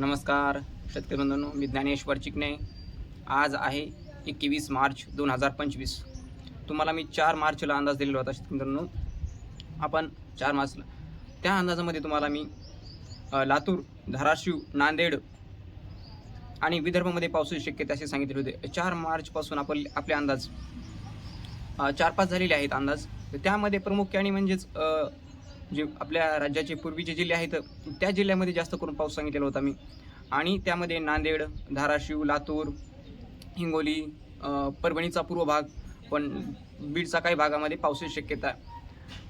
नमस्कार. शेतकरी बंधूंनो मी ज्ञानेश्वर चिकणे आज आहे एकवीस मार्च दोन हजार पंचवीस. तुम्हाला मी चार मार्चला अंदाज दिलेला होता शेतकरी बंधूंनो. आपण चार मार्चला त्या अंदाजामध्ये तुम्हाला मी लातूर धाराशिव नांदेड आणि विदर्भामध्ये पावसाची शक्यता असे सांगितले होते. चार मार्चपासून आपण आपले अंदाज चार पाच झालेले आहेत अंदाज. तर त्यामध्ये प्रामुख्याने म्हणजेच जे आपल्या राज्याचे पूर्वीचे जिल्हे आहेत त्या जिल्ह्यामध्ये जास्त करून पाऊस सांगितलेला होता मी आणि त्यामध्ये नांदेड धाराशिव लातूर हिंगोली परभणीचा पूर्व भाग पण बीडचा काही भागामध्ये पावसाची शक्यता आहे.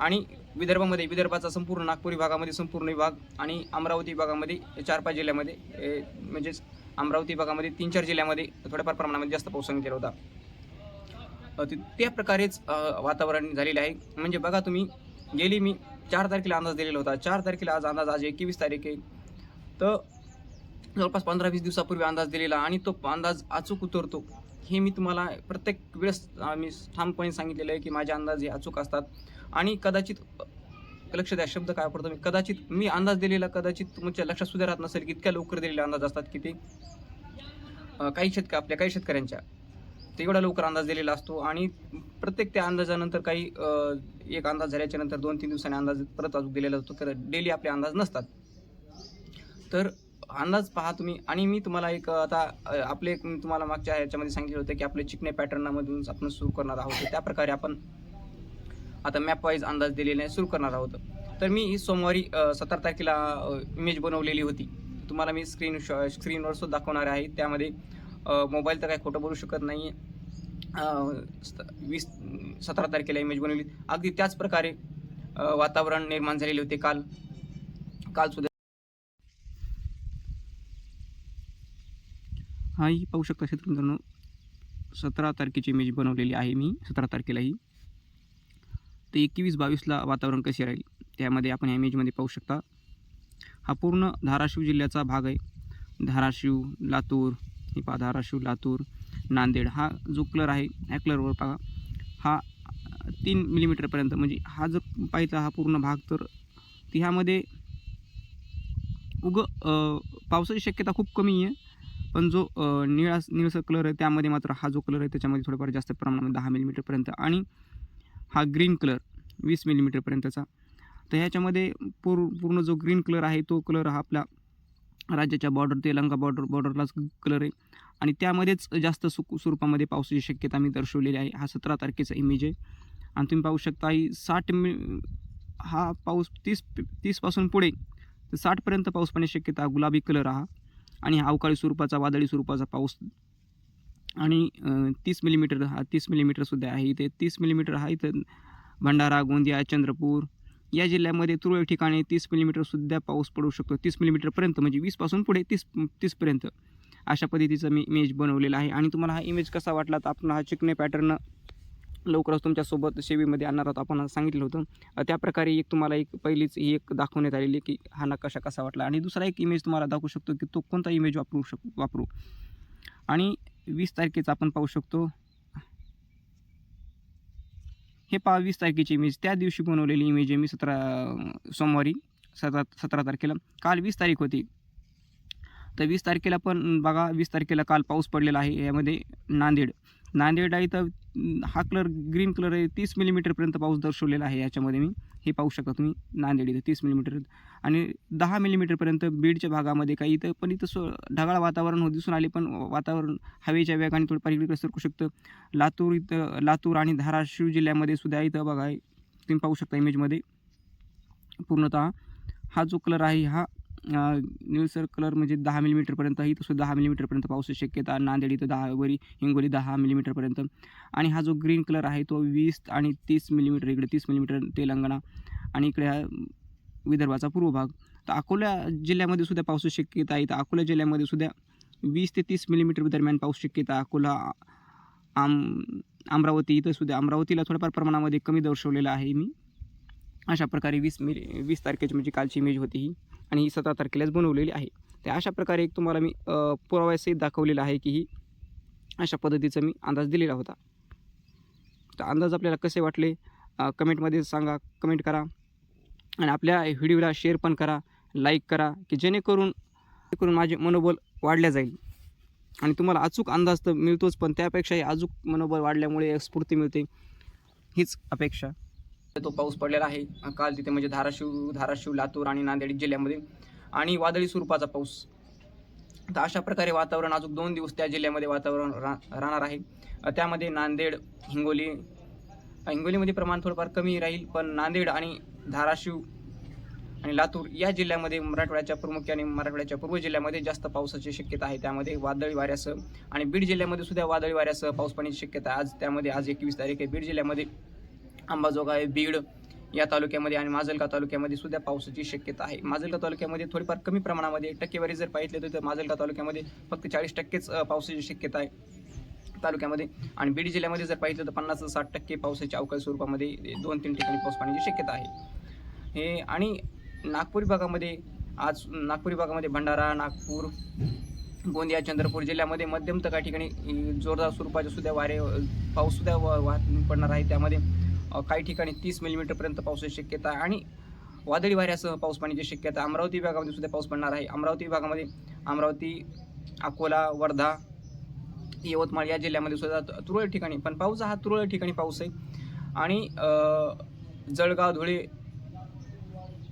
आणि विदर्भामध्ये विदर्भाचा संपूर्ण नागपुरी भागामध्ये संपूर्ण विभाग आणि अमरावती भागामध्ये चार पाच जिल्ह्यामध्ये म्हणजेच अमरावती भागामध्ये तीन चार जिल्ह्यामध्ये थोड्याफार प्रमाणामध्ये जास्त पाऊस सांगितलेला होता. त्या प्रकारेच वातावरण झालेले आहे. म्हणजे बघा तुम्ही गेली मी चार तारखेला अंदाज दिलेला होता. चार तारखेला आज अंदाज आज एकवीस तारीख आहे. तर जवळपास पंधरा वीस दिवसापूर्वी अंदाज दिलेला आणि तो अंदाज अचूक उतरतो. हे मी तुम्हाला प्रत्येक वेळेस मी ठामपणे सांगितलेलं आहे की माझे अंदाज हे अचूक असतात. आणि कदाचित लक्ष द्या शब्द काय पडतो मी? कदाचित मी अंदाज दिलेला कदाचित तुमच्या लक्षात सुद्धा राहत नसेल की इतक्या लवकर दिलेले अंदाज असतात की ते काही शेतक आपल्या काही शेतकऱ्यांच्या. ते एवढा लवकर अंदाज दिलेला असतो आणि प्रत्येक त्या अंदाजानंतर काही एक अंदाज झाल्याच्यानंतर दोन तीन दिवसांनी अंदाज परत अजून दिलेला असतो कारण डेली आपले अंदाज नसतात. तर अंदाज पहा तुम्ही. आणि मी तुम्हाला एक आता आपले एक मी तुम्हाला मागच्या ह्याच्यामध्ये सांगितलं होतं की आपले चिकणे पॅटर्नमधून आपण सुरू करणार आहोत. त्या प्रकारे आपण आता मॅप वाईज अंदाज दिलेले सुरू करणार आहोत. तर मी ही सोमवारी सतरा तारखेला इमेज बनवलेली होती. तुम्हाला मी स्क्रीन स्क्रीनवर सुद्धा दाखवणार आहे. त्यामध्ये मोबाईल तर काय खोटं बोलू शकत नाही. वीस सतरा तारखेला इमेज बनवली. अगदी त्याच प्रकारे वातावरण निर्माण झालेले होते काल. काल सुद्धा हाही पाहू शकता शेतकरी सतरा तारखेची इमेज बनवलेली आहे मी सतरा तारखेलाही. तर एकवीस बावीसला वातावरण कसे राहील त्यामध्ये आपण या इमेजमध्ये पाहू शकता. हा पूर्ण धाराशिव जिल्ह्याचा भाग आहे. धाराशिव लातूर हे पहा धाराशिव लातूर नांदेड हा जो कलर आहे ह्या कलरवर पहा. हा तीन मिलीमीटरपर्यंत म्हणजे हा जर पाहिला हा पूर्ण भाग तर ह्यामध्ये उग पावसाची शक्यता खूप कमी आहे. पण जो निळा निळसर कलर आहे त्यामध्ये मात्र हा जो कलर आहे त्याच्यामध्ये थोडंफार जास्त प्रमाणामध्ये दहा मिलीमीटरपर्यंत आणि हा ग्रीन कलर वीस मिलीमीटरपर्यंतचा तर ह्याच्यामध्ये पूर पूर्ण जो ग्रीन कलर आहे तो कलर हा आपला राज्याच्या बॉर्डर तेलंगा बॉर्डर बॉर्डरलाच कलर आहे. आणि त्यामध्येच जास्त सु स्वरूपामध्ये पावसाची शक्यता मी दर्शवलेली आहे. हा सतरा तारखेचा इमेज आहे. आणि तुम्ही पाहू शकता ही साठ मि हा पाऊस तीस तीसपासून पुढे तर साठपर्यंत पाऊस पाण्याची शक्यता गुलाबी कलर हा. आणि हा अवकाळी स्वरूपाचा वादळी स्वरूपाचा पाऊस. आणि तीस मिलीमीटर हा तीस मिलीमीटरसुद्धा आहे. इथे तीस मिलीमीटर हा इथं भंडारा गोंदिया चंद्रपूर या जिल्ह्यामध्ये तुरळक ठिकाणी तीस मिलीमीटरसुद्धा पाऊस पडू शकतो. तीस मिलीमीटरपर्यंत म्हणजे वीसपासून पुढे तीस तीसपर्यंत अशा पद्धतीचा मी इमेज बनवलेला आहे. आणि तुम्हाला हा इमेज कसा वाटला तर आपण हा चिकणे पॅटर्न लवकरच तुमच्यासोबत सेवेमध्ये आणणार आहोत. आपण सांगितलं होतं. त्याप्रकारे एक तुम्हाला एक पहिलीच ही एक दाखवण्यात आलेली आहे की हा नकाशा कसा वाटला. आणि दुसरा एक इमेज तुम्हाला दाखवू शकतो की तो कोणता इमेज वापरू शक वापरू. आणि वीस तारखेचा आपण पाहू शकतो. हे पहा वीस तारखेची इमेज त्या दिवशी बनवलेली इमेज आहे मी सतरा सोमवारी सतरा सतरा तारखेला. काल वीस तारीख होती. तर वीस तारखेला पण बघा वीस तारखेला काल पाऊस पडलेला आहे. यामध्ये नांदेड. नांदेड आहे तर हा कलर ग्रीन कलर आहे. तीस मिलीमीटरपर्यंत पाऊस दर्शवलेला आहे याच्यामध्ये मी. हे पाहू शकता तुम्ही नांदेड इथं तीस मिलीमीटर आणि दहा मिलीमीटरपर्यंत बीडच्या भागामध्ये काही इथं पण इथं सो ढगाळ वातावरण हो दिसून आले पण वातावरण हवेच्या वेगाने थोडंफार इकडे सरकू शकतं. लातूर इथं लातूर आणि धाराशिव जिल्ह्यामध्ये सुद्धा इथं बघा तुम्ही पाहू शकता इमेजमध्ये पूर्णतः हा जो कलर आहे हा निळसर कलर म्हणजे दहा मिलीमीटरपर्यंत ही सुद्धा दहा मिलीमीटरपर्यंत पावसाची शक्यता नांदेड इथं दहा वरी हिंगोली दहा मिलीमीटरपर्यंत आणि हा जो ग्रीन कलर आहे तो वीस आणि तीस मिलीमीटर इकडे तीस मिलीमीटर तेलंगणा आणि इकडे हा विदर्भाचा पूर्व भाग तर अकोला जिल्ह्यामध्ये सुद्धा पावसाची शक्यता आहे. तर अकोला जिल्ह्यामध्ये सुद्धा वीस ते तीस मिलीमीटर दरम्यान पाऊस शक्यता अकोला आम अमरावती इथं सुद्धा अमरावतीला थोड्याफार प्रमाणामध्ये कमी दर्शवलेलं आहे मी. अशा प्रकारे वीस मे वीस तारखेची म्हणजे कालची इमेज होती ही. आणि ही सतरा तारखेलाच बनवलेली आहे. तर अशा प्रकारे एक तुम्हाला मी पुराव्यासहित दाखवलेलं आहे की ही अशा पद्धतीचा मी अंदाज दिलेला होता. तर अंदाज आपल्याला कसे वाटले? कमेंटमध्ये सांगा कमेंट करा. आणि आपल्या व्हिडिओला शेअर पण करा लाईक करा की जेणेकरून करून माझे मनोबल वाढल्या जाईल. आणि तुम्हाला अचूक अंदाज तर मिळतोच पण त्यापेक्षाही अचूक मनोबल वाढल्यामुळे स्फूर्ती मिळते. हीच अपेक्षा. तो पाऊस पडलेला आहे. काल तिथे म्हणजे धाराशिव धाराशिव लातूर आणि नांदेड जिल्ह्यामध्ये आणि वादळी स्वरूपाचा पाऊस. तर अशा प्रकारे वातावरण अजून दोन दिवस त्या जिल्ह्यामध्ये वातावरण रा राहणार आहे. त्यामध्ये नांदेड हिंगोली हिंगोलीमध्ये प्रमाण थोडंफार कमी राहील पण नांदेड आणि धाराशिव आणि लातूर या जिल्ह्यामध्ये मराठवाड्याच्या प्रामुख्याने मराठवाड्याच्या पूर्व जिल्ह्यामध्ये जास्त पावसाची शक्यता आहे. त्यामध्ये वादळी वाऱ्यासह आणि बीड जिल्ह्यामध्ये सुद्धा वादळी वाऱ्यासह पाऊस पाण्याची शक्यता आज त्यामध्ये आज एकवीस तारीख आहे. बीड जिल्ह्यामध्ये अंबाजोगाई बीड या तालुक्यामध्ये आणि माजलगाव तालुक्यामध्ये सुद्धा पावसाची शक्यता आहे. माजलगाव तालुक्यामध्ये थोडीफार कमी प्रमाणामध्ये टक्केवारी जर पाहिजे तर माजलगाव तालुक्यामध्ये फक्त चाळीस टक्केच पावसाची शक्यता आहे तालुक्यामध्ये. आणि बीड जिल्ह्यामध्ये जर पाहिलं तर पन्नास ते साठ टक्के पावसाच्या अवकाळी स्वरूपामध्ये दोन तीन ठिकाणी पाऊस पाण्याची शक्यता आहे. हे आणि नागपूर विभागामध्ये आज नागपूर विभागामध्ये भंडारा नागपूर गोंदिया चंद्रपूर जिल्ह्यामध्ये मध्यम तर काही ठिकाणी जोरदार स्वरूपाचे सुद्धा वारे पाऊससुद्धा पाऊस सुद्धा वा पडणार आहे. त्यामध्ये काही ठिकाणी तीस मिलीमीटरपर्यंत पावसाची शक्यता आहे. आणि वादळी वाऱ्यासह पाऊस पाण्याची शक्यता अमरावती विभागामध्ये सुद्धा पाऊस पडणार आहे. अमरावती विभागामध्ये अमरावती अकोला वर्धा यवतमाळ या जिल्ह्यामध्ये सुद्धा तुरळक ठिकाणी पण पाऊस हा तुरळक ठिकाणी पाऊस आहे. आणि जळगाव धुळे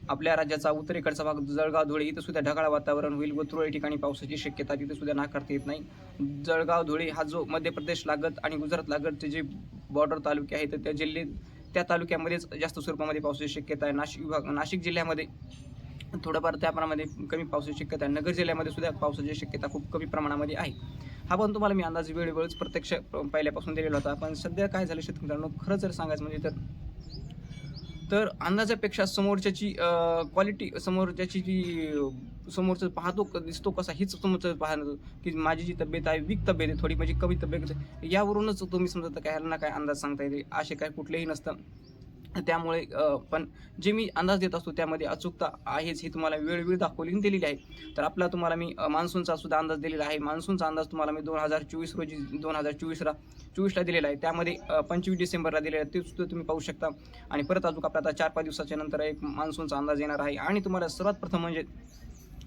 आपल्या राज्याचा उत्तरेकडचा भाग जळगाव धुळे इथं सुद्धा ढगाळ वातावरण होईल व तुरळक ठिकाणी पावसाची शक्यता तिथे सुद्धा नाकारता येत नाही. जळगाव धुळे हा जो मध्य प्रदेश लागत आणि गुजरात लागतचे जे बॉर्डर तालुके आहेत त्या जिल्हे त्या तालुक्यामध्येच जास्त स्वरूपामध्ये पावसाची शक्यता आहे. नाशिक विभाग नाशिक जिल्ह्यामध्ये थोडंफार त्या प्रमाणामध्ये कमी पावसाची शक्यता आहे. नगर जिल्ह्यामध्ये सुद्धा पावसाची शक्यता खूप कमी प्रमाणामध्ये आहे. हा पण तुम्हाला मी अंदाज वेळोवेळीच प्रत्यक्ष पहिल्यापासून दिलेला होता. पण सध्या काय झालं शेतकऱ्यांना? खरं जर सांगायचं म्हणजे तर तर अंदाजापेक्षा समोरच्याची क्वालिटी समोरच्याची जी समोरचं पाहतो क- दिसतो कसा हीच समोरचं पाहतो की माझी जी तब्येत आहे वीक तब्येत आहे थोडी माझी कमी तब्येत यावरूनच तुम्ही समजा काय ह्याला ना काय अंदाज सांगता येते असे काय कुठलेही नसतं. त्यामुळे पण जे मी अंदाज देत असतो त्यामध्ये अचूकता आहेच ही तुम्हाला वेळ वेळ दाखवली दिलेली आहे. तर आपला तुम्हाला मी मान्सूनचा सुद्धा अंदाज दिलेला आहे. मान्सूनचा अंदाज तुम्हाला मी दोन हजार चोवीस रोजी दोन हजार चोवीसला चोवीसला दिलेला आहे. त्यामध्ये पंचवीस डिसेंबरला दिलेला आहे. ते सुद्धा तुम्ही पाहू शकता. आणि परत अजून आपला आता चार पाच दिवसाच्या नंतर एक मान्सूनचा अंदाज येणार आहे. आणि तुम्हाला सर्वात प्रथम म्हणजे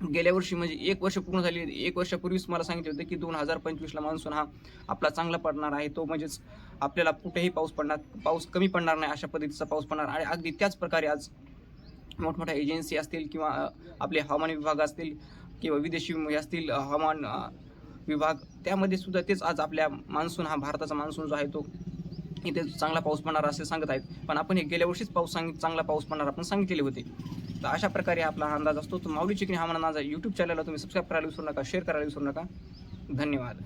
गेल्या वर्षी म्हणजे एक वर्ष पूर्ण झाली एक वर्षापूर्वीच मला सांगितलं होतं की दोन हजार पंचवीसला मान्सून हा आपला चांगला पडणार आहे. तो म्हणजेच आपल्याला कुठेही पाऊस पडणार पाऊस कमी पडणार नाही अशा पद्धतीचा पाऊस पडणार. आणि अगदी त्याच प्रकारे आज मोठमोठ्या एजन्सी असतील किंवा आपले हवामान विभाग असतील किंवा विदेशी हे असतील हवामान विभाग त्यामध्ये सुद्धा तेच आज आपल्या मान्सून हा भारताचा मान्सून जो आहे तो इथे चांगला पाऊस पडणार असे सांगत आहेत. पण आपण हे गेल्या वर्षीच पाऊस सांगित चांगला पाऊस पडणार आपण सांगितलेले होते. तर अशा प्रकारे आपला हा अंदाज असतो. तर माऊली चिकणी हा म्हणा अंदाज यूट्यूब चॅनलला तुम्ही सबस्क्राईब करायला विसरू नका शेअर करायला विसरू नका. धन्यवाद.